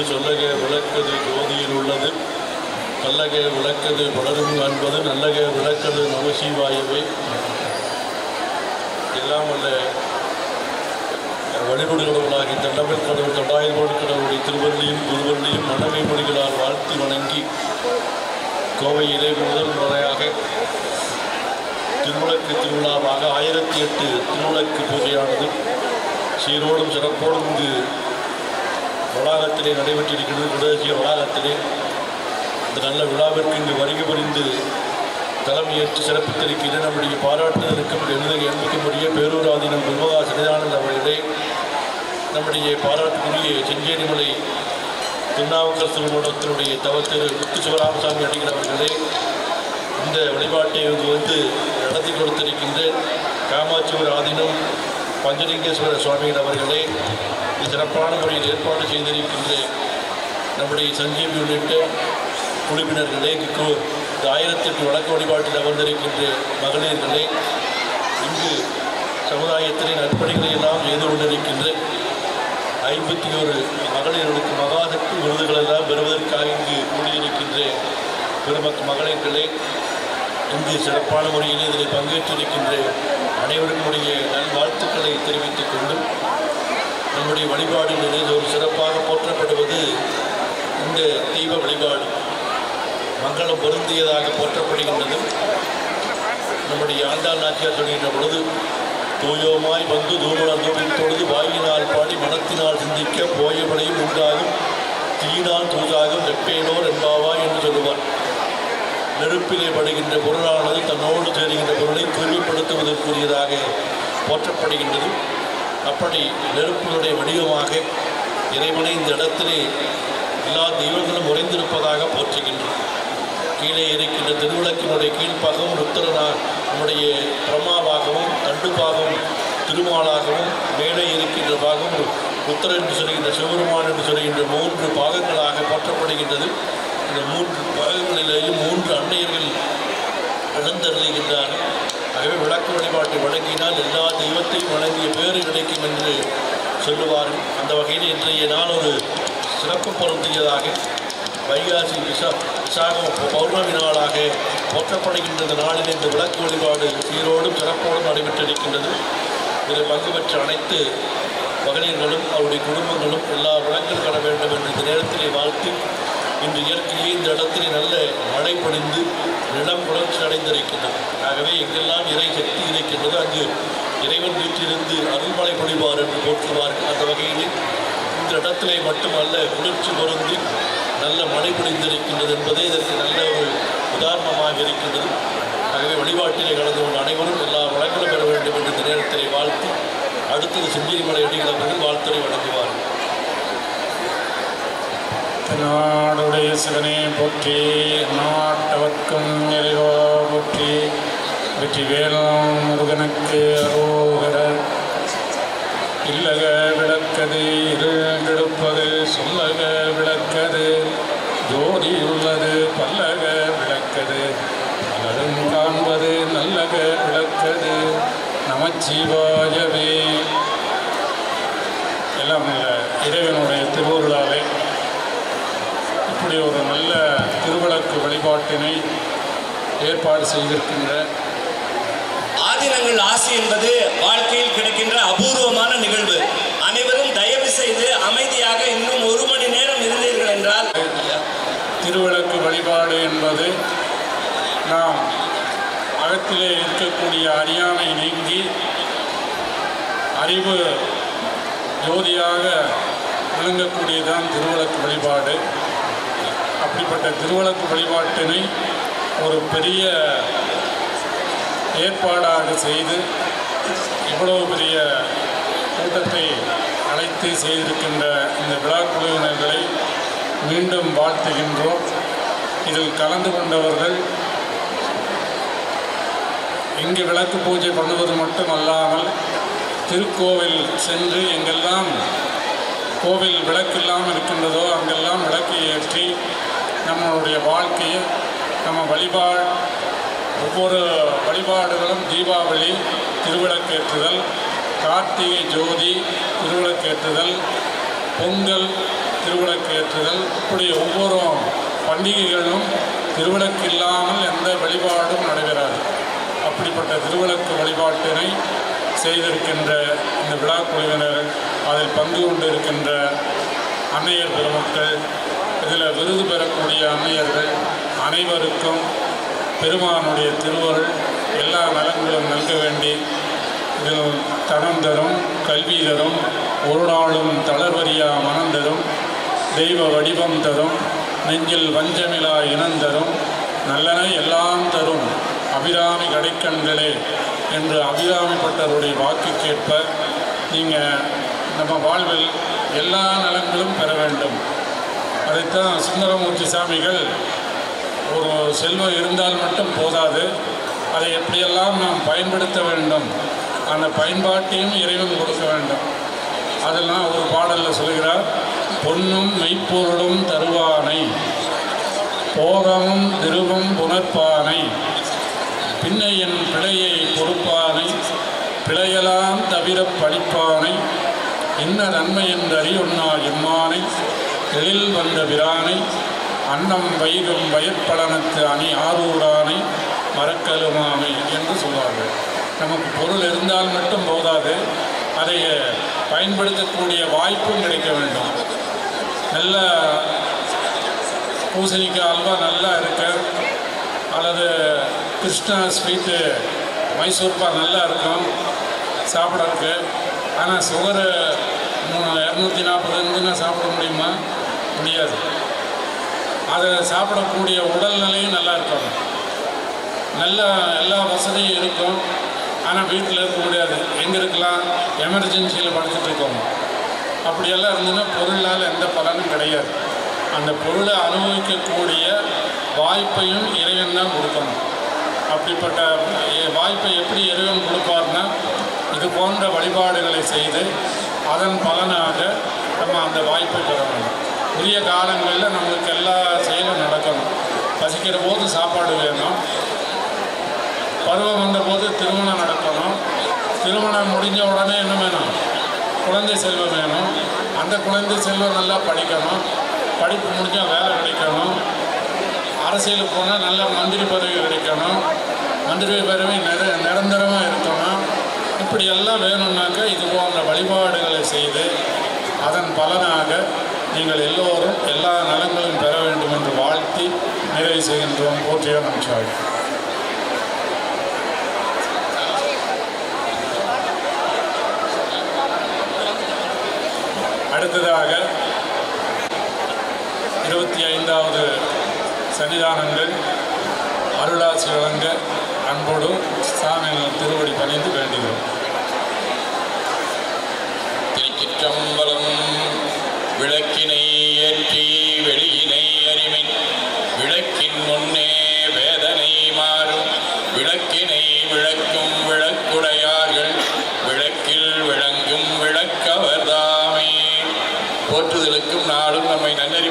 என்று சொல்லக விளக்கது ஜோதியில் உள்ளது. கல்லக விளக்கது பலரும் காண்பது நல்லக விளக்கது நமசிவாயவை எல்லாம் அல்ல வழிபடு கடவுளாகி தண்டமிழ் கடவுள் தொண்டாயிரம் கோடி கடவுளுடைய திருவள்ளியும் குருவள்ளியும் மனமை மொழிகளால் வாழ்த்தி வணங்கி கோவையிலே முதல் முறையாக திருவிளக்கு திருவிழாவாக ஆயிரத்தி எட்டு திருவிளக்கு பூஜையானது. சீரோடும் சிறப்போடும் இங்கு வளாகத்திலே நடைபெற்றிருக்கிறது. குடேசிய வளாகத்திலே இந்த நல்ல விழாவிற்கு இங்கு வருகை புரிந்து தலைமையேற்று சிறப்பித்திருக்கிற நம்முடைய பாராட்டுதலுக்கு எழுத எண்ணிக்கும்படிய பேரூராதீனம் குருமகா சன்னிதானந்த அவர்களே நம்முடைய பாராட்டுக்குரிய செஞ்சேரிமலை திருநாவுக்கரசு மண்டலத்தினுடைய தவத்திரு முத்து சிவராமசாமி அடிகள் அவர்களே இந்த வழிபாட்டை இங்கு வந்து நடத்தி கொடுத்திருக்கின்ற காமாட்சிவர் ஆதீனம் பஞ்சலிங்கேஸ்வர சுவாமிகள் அவர்களே சிறப்பான முறையில் ஏற்பாடு செய்திருக்கின்ற நம்முடைய சஞ்சீவி உள்ளிட்ட குழுவினர்களே இங்கு இந்த ஆயிரத்தெட்டு வழக்கு வழிபாட்டில் அமர்ந்திருக்கின்ற மகளிர்களே இங்கு சமுதாயத்திலே நற்பணிகளை எல்லாம் செய்து கொண்டிருக்கின்ற ஐம்பத்தி ஒரு மகளிர்களுக்கு மகாசக்தி விருதுகளெல்லாம் பெறுவதற்காக இங்கு கூடியிருக்கின்ற பெருமக் மகளிர்களே இங்கு சிறப்பான முறையில் இதில் பங்கேற்றிருக்கின்ற அனைவருக்குடைய நல்வாழ்த்துக்களை தெரிவித்துக் கொண்டு நம்முடைய வழிபாடுகளிலே ஒரு சிறப்பாக போற்றப்படுவது இந்த தெய்வ வழிபாடு. மங்களம் பொருந்தியதாக போற்றப்படுகின்றது. நம்முடைய ஆண்டாள் நாச்சியார் சொல்கின்ற பொழுது தூயோமாய் வந்து தூமலர் தொழுது வாயினால் பாடி மனத்தினால் சிந்திக்க போயபடியும் உண்டாகும். தீனால் தூதாகும் வெப்பேனோர் என்பாவா? என்று சொல்லுவார். நெருப்பிலே படுகின்ற பொருளானது தன்னோடு சேருகின்ற பொருளை தூய்மைப்படுத்துவதற்குரியதாக போற்றப்படுகின்றது. அப்படி நெருப்புகளுடைய வடிவமாக இறைவனை இந்த இடத்திலே எல்லா தெய்வங்களும் உறைந்திருப்பதாக போற்றுகின்றோம். கீழே இருக்கின்ற திருவிளக்கினுடைய கீழ்ப்பாகவும் ருத்திரனாக நம்முடைய பிரமாவாகவும் தண்டுபாகம் திருமாலாகவும் மேலே இருக்கின்ற பாகம் புத்தர் என்று சொல்கின்ற சிவபெருமான் என்று சொல்கின்ற மூன்று பாகங்களாக போற்றப்படுகின்றது. இந்த மூன்று பாகங்களிலேயும் மூன்று அன்னையர்கள் எழுந்தருளுகின்றார்கள். ஆகவே விளக்கு வழிபாட்டை வழங்கினால் எல்லா தெய்வத்தையும் வழங்கிய பேறு கிடைக்கும் என்று சொல்லுவார்கள். அந்த வகையில் இன்றைய நாள் ஒரு சிறப்பு பொருந்தியதாக வைகாசி விசா விசாகம் பௌர்ணமி நாளாக போற்றப்படுகின்ற இந்த நாளில் இந்த விளக்கு வழிபாடு சீரோடும் சிறப்போடும் நடைபெற்றிருக்கின்றது. இதில் பங்கு பெற்ற அனைத்து மகளிர்களும் அவருடைய குடும்பங்களும் எல்லா விளக்கில் காண வேண்டும் என்று இந்த நேரத்திலே வாழ்த்தி இன்று இயற்கையே இந்த இடத்திலே நல்ல மழை பொழிந்து நிலம் வளர்ச்சி அடைந்திருக்கின்றது. ஆகவே எங்கெல்லாம் இறை சக்தி இருக்கின்றது அங்கு இறைவன் வீட்டிலிருந்து அருள்மலை பொழிவார் என்று போற்றுவார்கள். அந்த வகையில் இந்த இடத்திலே மட்டுமல்ல குளிர்ச்சி பொருந்தி நல்ல மழை பொழிந்திருக்கின்றது என்பதே இதற்கு நல்ல ஒரு உதாரணமாக இருக்கின்றது. ஆகவே வழிபாட்டிலே கலந்து கொண்ட அனைவரும் எல்லா வளங்களும் பெற வேண்டும் என்று இந்த நேரத்திலே வாழ்த்து அடுத்தது செஞ்சேரிமலை அடிகள் அவர்கள் வாழ்த்துறை நாடுடைய சிவனே போற்றி. நாட்டவர்க்கும் இறைவா போற்றி. வெற்றி வேளாண் முருகனுக்கு அரோகர. இல்லக விளக்கது இருள் கெடுப்பது சொல்லக விளக்கது. ஜோதி உள்ளது பல்லக விளக்கது. பலரும் காண்பது நல்லக விளக்கது. நமச்சிவாயவே. எல்லாம் இறைவனுடைய திருவுருளால் இப்படி ஒரு நல்ல திருவிளக்கு வழிபாட்டினை ஏற்பாடு செய்திருக்கின்ற ஆதினங்கள் ஆசி என்பது வாழ்க்கையில் கிடைக்கின்ற அபூர்வமான நிகழ்வு. அனைவரும் தயவு செய்து அமைதியாக இன்னும் ஒரு மணி நேரம் இருந்தீர்கள் என்றால் திருவிளக்கு வழிபாடு என்பது நாம் அகத்திலே இருக்கக்கூடிய அறியாமை நீங்கி அறிவு ஜோதியாக விளங்கக்கூடியதான் திருவிளக்கு வழிபாடு. அப்படிப்பட்ட திருவிளக்கு வழிபாட்டினை ஒரு பெரிய ஏற்பாடாக செய்து இவ்வளவு பெரிய கூட்டத்தை அழைத்து செய்திருக்கின்ற இந்த விழா குழுவினர்களை மீண்டும் வாழ்த்துகின்றோம். இதில் கலந்து கொண்டவர்கள் இங்கு விளக்கு பூஜை பண்ணுவது மட்டுமல்லாமல் திருக்கோவில் சென்று எங்கெல்லாம் கோவில் விளக்கில்லாமல் இருக்கின்றதோ அங்கெல்லாம் விளக்கு ஏற்றி நம்மளுடைய வாழ்க்கையை நம்ம வழிபாடு ஒவ்வொரு வழிபாடுகளும் தீபாவளி திருவிளக்கேற்றுதல் கார்த்திகை ஜோதி திருவிளக்கேற்றுதல் பொங்கல் திருவிழக்கேற்றுதல் இப்படி ஒவ்வொரு பண்டிகைகளும் திருவிளக்கு இல்லாமல் எந்த வழிபாடும் நடைபெறாது. அப்படிப்பட்ட திருவிளக்கு வழிபாட்டினை செய்திருக்கின்ற இந்த விழா குழுவினர் அதில் பங்கு கொண்டிருக்கின்ற அன்னையர் பெருமக்கள் இதில் விருது பெறக்கூடிய அன்னையர்கள் அனைவருக்கும் பெருமானுடைய திருவருள் எல்லா நலன்களும் நல்க வேண்டி இதில் தனம் தரும் கல்வி தரும் ஒரு நாளும் தளர்வரியா மனம் தரும் தெய்வ வடிவம் தரும் நெஞ்சில் வஞ்சமிலா இனந்தரும் நல்லன எல்லாம் தரும். அபிராமி கடைக்கண்களே என்று அபிராமிப்பட்டவருடைய வாக்குக்கேற்ப நீங்கள் நம்ம வாழ்வில் எல்லா நலன்களும் பெற வேண்டும். அதைத்தான் சுந்தரமூர்த்தி சாமிகள் ஒரு செல்வம் இருந்தால் மட்டும் போதாது. அதை எப்படியெல்லாம் நாம் பயன்படுத்த வேண்டும்? அந்த பயன்பாட்டையும் இறைவன் கொடுக்க வேண்டும். அதெல்லாம் ஒரு பாடலில் சொல்கிறார் பொன்னும் மெய்ப்பொருளும் தருவானை போகமும் திருவும் புணர்ப்பானை பின்னை என் பிழையை பொறுப்பானை பிழையெல்லாம் தவிர படிப்பானை இன்ன நன்மை என்று அறியொன்னா எம்மானை எழில் வந்த பிரானை அன்னம் வைகும் வயற்பலனத்து அணி ஆரூரானை மறக்கலுமாமை என்று சொல்வார்கள். நமக்கு பொருள் இருந்தால் மட்டும் போதாது அதை பயன்படுத்தக்கூடிய வாய்ப்பும் கிடைக்க வேண்டும். நல்ல பூசணிக்காய் அல்வா நல்லா இருக்கு அல்லது கிருஷ்ணா ஸ்வீட்டு மைசூர்பா நல்லா இருக்கும் சாப்பிட்றதுக்கு. ஆனால் சுகரு இரநூத்தி நாற்பது இருந்துன்னா சாப்பிட முடியுமா? முடியாது. அதை சாப்பிடக்கூடிய உடல்நிலையும் நல்லா இருக்கணும் நல்ல எல்லா வசதியும் இருக்கும். ஆனால் வீட்டில் இருக்க முடியாது. எங்கே இருக்கலாம்? எமர்ஜென்சியில் படுத்துட்டு இருக்கோம். அப்படியெல்லாம் இருந்ததுன்னா பொருளால் எந்த பலனும் கிடையாது. அந்த பொருளை அனுபவிக்கக்கூடிய வாய்ப்பையும் இறைவன் தான் கொடுக்கணும். அப்படிப்பட்ட வாய்ப்பை எப்படி இறைவன் கொடுப்பார்னா இது போன்ற வழிபாடுகளை செய்து அதன் பலனாக நம்ம அந்த வாய்ப்பை பெற வேண்டும் உரிய காலங்களில் நம்மளுக்கு எல்லா செயலும் நடக்கணும். பசிக்கிற போது சாப்பாடு வேணும். பருவம் வந்தபோது திருமணம் நடக்கணும். திருமணம் முடிஞ்ச உடனே என்ன வேணும்? குழந்தை செல்வம் வேணும். அந்த குழந்தை செல்வம் நல்லா படிக்கணும். படிப்பு முடிஞ்சால் வேலை கிடைக்கணும். அரசியலுக்கு போனால் நல்ல மந்திரி பதவி கிடைக்கணும். மந்திரி பதவி நிர நிரந்தரமாக இருக்கணும். இப்படி எல்லாம் வேணும்னாக்கா இது போன்ற வழிபாடுகளை செய்து அதன் பலனாக நீங்கள் எல்லோரும் எல்லா நலங்களும் பெற வேண்டும் என்று வாழ்த்தி நிறைவு செய்கின்றோம். போற்றிய நமச்சாய் அடுத்ததாக இருபத்தி ஐந்தாவது சன்னிதானங்கள் அருளாசி வழங்க அன்போடு சாமியின் திருவடி பணிந்து வேண்டுகிறோம்.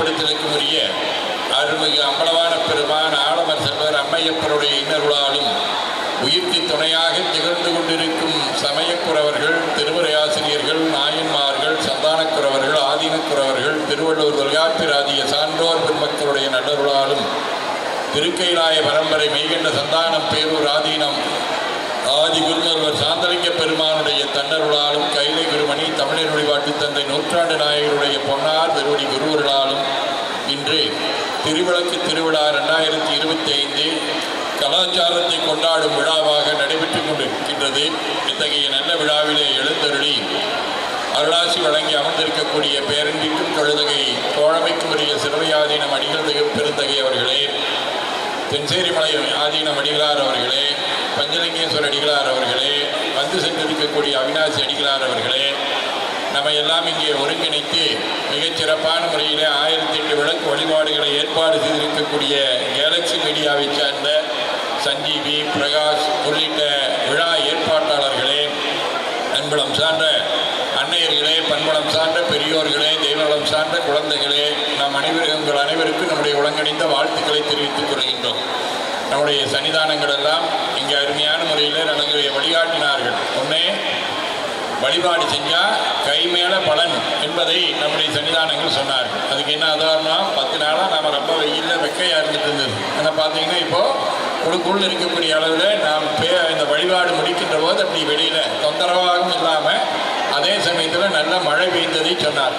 நம்மை உரிய அருள்மிகு அம்பலவான பெருமான் ஆலமர் செல்வர் அம்மையப்பருடைய இன்னருளாலும் உயிர்க்கு துணையாக திகழ்ந்து கொண்டிருக்கும் சமயக்குறவர்கள் திருமுறை ஆசிரியர்கள் நாயன்மார்கள் சந்தானக்குறவர்கள் ஆதீனக்குறவர்கள் திருவள்ளூர் தொல்காப்பிராதிய சான்றோர் பெருமக்களுடைய நல்லருளாலும் திருக்கைலாய பரம்பரை மெய்கண்ட சந்தானம் பேரூர் ஆதீனம் ஆதி குருமருவர் சாந்தலிங்க பெருமானுடைய தன்னருளாலும் கைலை குருமணி தமிழர் வழிபாட்டு தந்தை நூற்றாண்டு நாயகருடைய பொன்னார் திருவடி குருவர்களாலும் இன்று திருவிளக்கு திருவிழா ரெண்டாயிரத்தி இருபத்தி ஐந்து கலாச்சாரத்தை கொண்டாடும் விழாவாக நடைபெற்றுக் கொண்டிருக்கின்றது. இத்தகைய நல்ல விழாவிலே எழுந்தருளி அருளாசி வழங்கி அமர்ந்திருக்கக்கூடிய பேரன்பிக்கும் கழுதகை தோழமைக்கும் உரிய சிறுவையாதீனம் அடிகள் திக பெருந்தகையவர்களே தென்சேரிமலை ஆதீனம் அடிகளார் அவர்களே பஞ்சலிங்கேஸ்வர அடிகளார் அவர்களே வந்து சென்றிருக்கக்கூடிய அவினாசி அடிகளார் அவர்களே நம்ம எல்லாம் இங்கே ஒருங்கிணைத்து மிகச் சிறப்பான முறையில் ஆயிரத்தி எட்டு விளக்கு வழிபாடுகளை ஏற்பாடு செய்திருக்கக்கூடிய கேலக்ஸி மீடியாவை சார்ந்த சஞ்சீவி பிரகாஷ் உள்ளிட்ட விழா ஏற்பாட்டாளர்களே அன்புலம் சார்ந்த அன்னையர்களே பண்புலம் சார்ந்த பெரியோர்களே தெய்வநலம் சார்ந்த குழந்தைகளே நாம் அனைவரும் உங்கள் அனைவருக்கும் நம்முடைய ஒழுங்கிணைந்த வாழ்த்துக்களை தெரிவித்துக் கொள்கின்றோம். நம்முடைய சன்னிதானங்கள் எல்லாம் இங்கே அருமையான முறையில் வழிபாடு செஞ்சால் கை மேல பலன் என்பதை நம்முடைய சன்னிதானங்கள் சொன்னார். அதுக்கு என்ன உதாரணம் பத்து நாளாக நாம் ரொம்ப வெயிலில் வெக்கையாக இருந்துட்டு இருந்தது. ஆனால் பார்த்தீங்கன்னா இப்போது உள்ளுக்குள் இருக்கக்கூடிய அளவில் நாம் பே இந்த வழிபாடு முடிக்கின்ற போது அப்படி வெளியில் தொந்தரவாகவும் இல்லாமல் அதே சமயத்தில் நல்ல மழை பெய்ந்ததை சொன்னார்.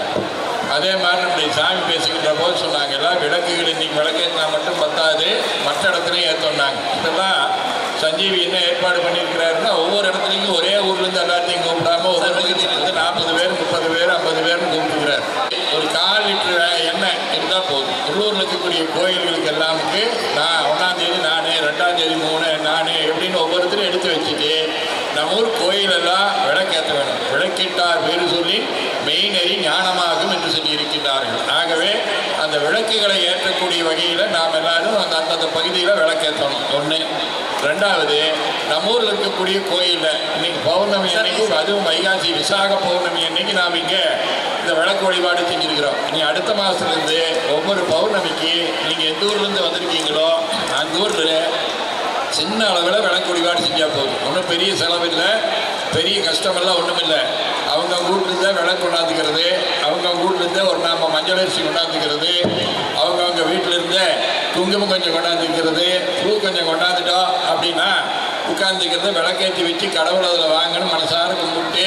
அதே மாதிரி நம்முடைய சாமி பேசுகின்ற போது சொன்னாங்க எல்லாம் விளக்குகள் இன்னைக்கு விளக்கேற்றினா மட்டும் பத்தாது மற்ற இடத்துலையும் ஏற்றோன்னாங்க இப்போல்லாம் சஞ்சீவி என்ன ஏற்பாடு பண்ணியிருக்கிறாருன்னா ஒவ்வொரு இடத்துலையும் ஒரே ஊர்லேருந்து எல்லாத்தையும் கூப்பிடாம ஒரு இடத்துலையும் வந்து நாற்பது பேர் முப்பது பேர் ஐம்பது பேர்னு கூப்பிட்டுக்கிறார். ஒரு கால் லிட்டர் எண்ணெய் இருந்தால் போதும். உள்ளூரில் இருக்கக்கூடிய கோயில்களுக்கு எல்லாமுக்கு நான் ஒன்றாம் தேதி நானே ரெண்டாம் தேதி மூணு நானே எப்படின்னு ஒவ்வொருத்தரும் எடுத்து வச்சுட்டு நம்ம ஊர் கோயிலெல்லாம் விளக்கேற்ற வேணும். விளக்கிட்டார் பேர் சொல்லி மெய்நெறி ஞானமாக என்று சொல்லி இருக்கின்றார்கள் ஆகவே அந்த விளக்குகளை ஏற்றக்கூடிய வகையில் நாம் எல்லாரும் அந்த அந்தந்த பகுதியில் விளக்கேற்றணும். ஒன்று ரெண்டாவது நம்ம ஊரில் இருக்கக்கூடிய கோயிலில் இன்னைக்கு பௌர்ணமி அன்னைக்கு அதுவும் வைகாசி விசாக பௌர்ணமி அன்னைக்கு நாம் இங்கே இந்த விளக்கு வழிபாடு செஞ்சிருக்கிறோம். நீ அடுத்த மாதத்துலேருந்து ஒவ்வொரு பௌர்ணமிக்கு நீங்கள் எந்த ஊர்லேருந்து வந்திருக்கீங்களோ அந்த ஊரில் சின்ன அளவில் விளக்கு வழிபாடு செஞ்சால் போதும். ஒன்றும் பெரிய செலவில்லை. பெரிய கஷ்டமெல்லாம் ஒன்றும் இல்லை வீட்டிலேருந்தே விளக்கு கொண்டாந்துக்கிறது அவங்க வீட்டிலேருந்தே ஒரு நாம மஞ்சளரிசி கொண்டாந்துக்கிறது அவங்கவுங்க வீட்டிலேருந்தே குங்குமம் கொஞ்சம் கொண்டாந்துக்கிறது பூ கொஞ்சம் கொண்டாந்துட்டோம் அப்படின்னா உட்காந்துக்கிறது விளக்கேற்றி வச்சு கடவுள் அதில் வாங்கணும் மனசார கும்பிட்டு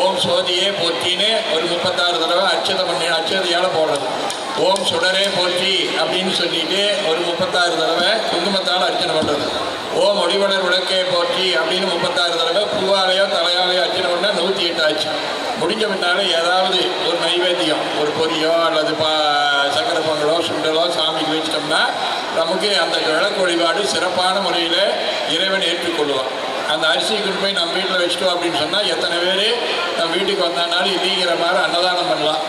ஓம் சோதியே போற்றின்னு ஒரு முப்பத்தாறு தடவை அச்சதம் பண்ணி அச்சதையால் போடுறது. ஓம் சுடரே போற்றி அப்படின்னு சொல்லிட்டு ஒரு முப்பத்தாறு தடவை குங்குமத்தால் அர்ச்சனை பண்ணுறது ஓம் ஒளிவளர் விளக்கே போற்றி அப்படின்னு முப்பத்தாறு தடவை பூவாலையோ தலையாலையோ அர்ச்சனை பண்ணால் நூற்றி எட்டு ஆச்சு முடிஞ்ச பின்னால ஏதாவது ஒரு நைவேத்தியம் ஒரு பொரியோ அல்லது பா சக்கரை பொங்கலோ சுண்டலோ சாமிக்கு வச்சிட்டோம்னா நமக்கு அந்த விளக்கு வழிபாடு சிறப்பான முறையில் இறைவன் ஏற்றுக்கொள்வான். அந்த அரிசியை கொண்டு போய் நம்ம வீட்டில் வச்சிட்டோம் அப்படின்னு சொன்னால் எத்தனை பேர் நம்ம வீட்டுக்கு வந்தானாலும் இல்லைங்கிற மாதிரி அன்னதானம் பண்ணலாம்.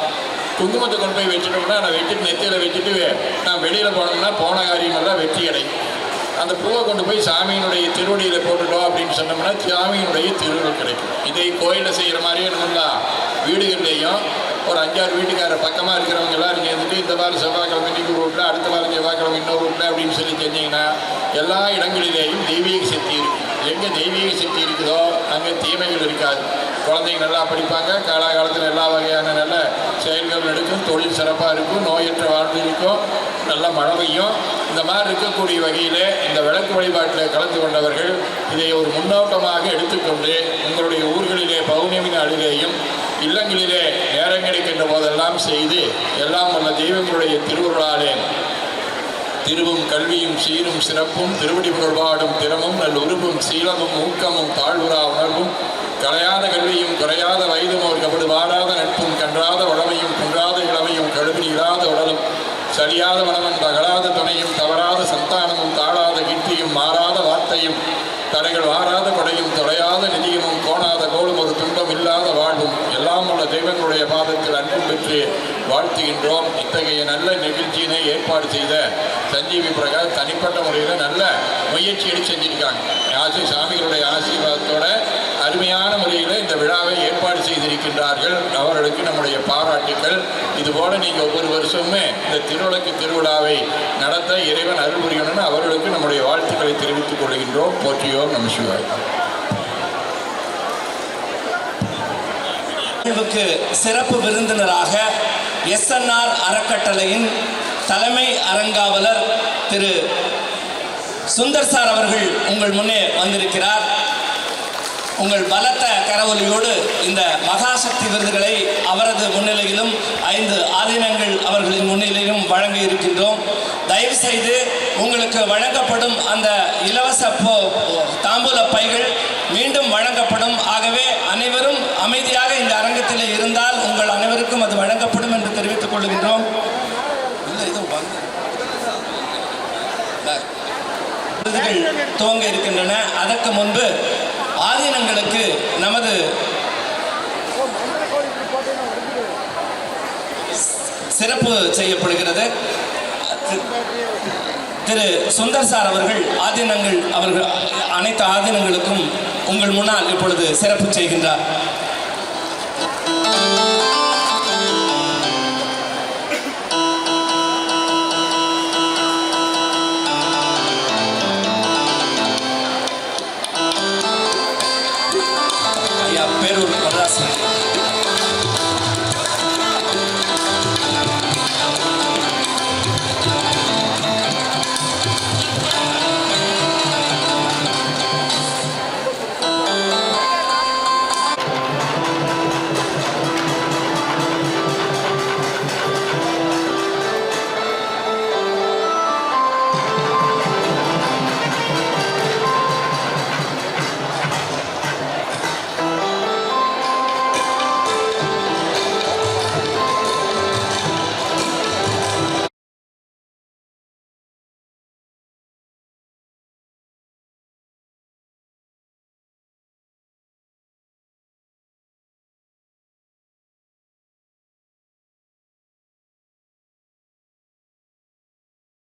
குங்குமத்தை கொண்டு போய் வச்சுட்டோம்னா நான் வெட்டிட்டு நெத்தியில் வச்சுட்டு நான் வெளியில் போனோம்னா போன காரியமெல்லாம் வெற்றி அடையும் அந்த பூவை கொண்டு போய் சாமியினுடைய திருவடியில் போட்டுட்டோம் அப்படின்னு சொன்னோம்னா சாமியினுடைய திருவருள் கிடைக்கும். இதை கோயிலில் செய்கிற மாதிரியே நம்மளா வீடுகள்லேயும் ஒரு அஞ்சாறு வீட்டுக்கார பக்கமாக இருக்கிறவங்க எல்லாம் சேர்ந்துட்டு இந்த வாரம் செவ்வாய்க்கிழமை இன்னைக்கு ஒரு அடுத்த வாரம் செவ்வாய்க்கிழமை இன்னொரு வீட்டில் அப்படின்னு சொல்லி செஞ்சீங்கன்னா எல்லா இடங்களிலேயும் தெய்வீக சக்தி இருக்கும் எங்கே தெய்வீக சக்தி இருக்குதோ அங்கே தீமைகள் இருக்காது. குழந்தைங்க நல்லா படிப்பாங்க காலாகாலத்தில் எல்லா வகையான நல்ல செயல்கள் நடக்கும் தொழில் சிறப்பாக இருக்கும் நோயற்ற வாழ்வு இருக்கும் நல்ல மழை பெய்யும். இந்த மாதிரி இருக்கக்கூடிய வகையில் இந்த விளக்கு வழிபாட்டில் கலந்து கொண்டவர்கள் இதை ஒரு முன்னோட்டமாக எடுத்துக்கொண்டு உங்களுடைய ஊர்களிலே பௌர்ணமி நாளிலேயும் இல்லங்களிலே நேரம் கிடைக்கின்ற போதெல்லாம் செய்து எல்லாம் வல்ல தெய்வங்களுடைய திருவுருளாலே திருவும் கல்வியும் சீரும் சிறப்பும் திருவடி புகழ்பாடும் திறமும் நல் உருவும் சீலமும் ஊக்கமும் தாழ்வுறா உணர்வும் கலையாத கல்வியும் குறையாத வயதும் ஒரு கபடு வாராத நட்பும் கன்றாத உடமையும் குன்றாத இளமையும் கழுவி இல்லாத உடல் சரியாத மனமும் தகழாத துணையும் தவறாத சந்தானமும் தாழாத கீர்த்தியும் மாறாத வார்த்தையும் தடைகள் வாராத கொடையும் தொலையாத நிதியமும் கோணாத கோலும் ஒரு துன்பம் இல்லாத வாழ்வும் எல்லாம் உள்ள தெய்வங்களுடைய பாதத்தில் அன்பும் பெற்று வாழ்த்துகின்றோம். இத்தகைய நல்ல நிகழ்ச்சியினை ஏற்பாடு செய்த சஞ்சீவி பிரகாஷ் தனிப்பட்ட முறையில் நல்ல முயற்சி எடுத்து செஞ்சிருக்காங்க. ஆசி சாமிகளுடைய ஆசீர்வாதத்தோட அருமையான முறையில் இந்த விழாவை ஏற்பாடு செய்திருக்கின்றார்கள். அவர்களுக்கு நம்முடைய பாராட்டுக்கள். இதுபோல நீங்கள் ஒவ்வொரு வருஷமுமே இந்த திருவிளக்கு திருவிழாவை நடத்த இறைவன் அருள் புரியணும்னு அவர்களுக்கு நம்முடைய வாழ்த்துக்களை தெரிவித்துக் கொள்கின்றோம். போற்றியோம். நமசிவாய் நிகழ்வுக்கு சிறப்பு விருந்தினராக எஸ்என்ஆர் அறக்கட்டளையின் தலைமை அறங்காவலர் திரு சுந்தர் சார் அவர்கள் உங்கள் முன்னே வந்திருக்கிறார். உங்கள் பலத்த கரவொலியோடு இந்த மகாசக்தி விருதுகளை அவரது முன்னிலையிலும் ஐந்து ஆதீனங்கள் அவர்களின் முன்னிலையிலும் வழங்க இருக்கின்றோம். தயவு செய்து உங்களுக்கு வழங்கப்படும் அந்த இலவச போ- தாம்பூல பைகள் மீண்டும் வழங்கப்படும். ஆகவே அனைவரும் அமைதியாக இந்த அரங்கத்தில் இருந்தால் உங்கள் அனைவருக்கும் அது வழங்கப்படும் என்று தெரிவித்துக் கொள்கின்றோம். விருதுகள் துவங்க இருக்கின்றன. அதற்கு முன்பு ஆதீனங்களுக்கு நமது சிறப்பு செய்யப்படுகிறது. திரு சுந்தர் சார் அவர்கள் ஆதீனங்கள் அவர்கள் அனைத்து ஆதீனங்களுக்கும் உங்கள் முன்னால் இப்பொழுது சிறப்பு செய்கின்றார்.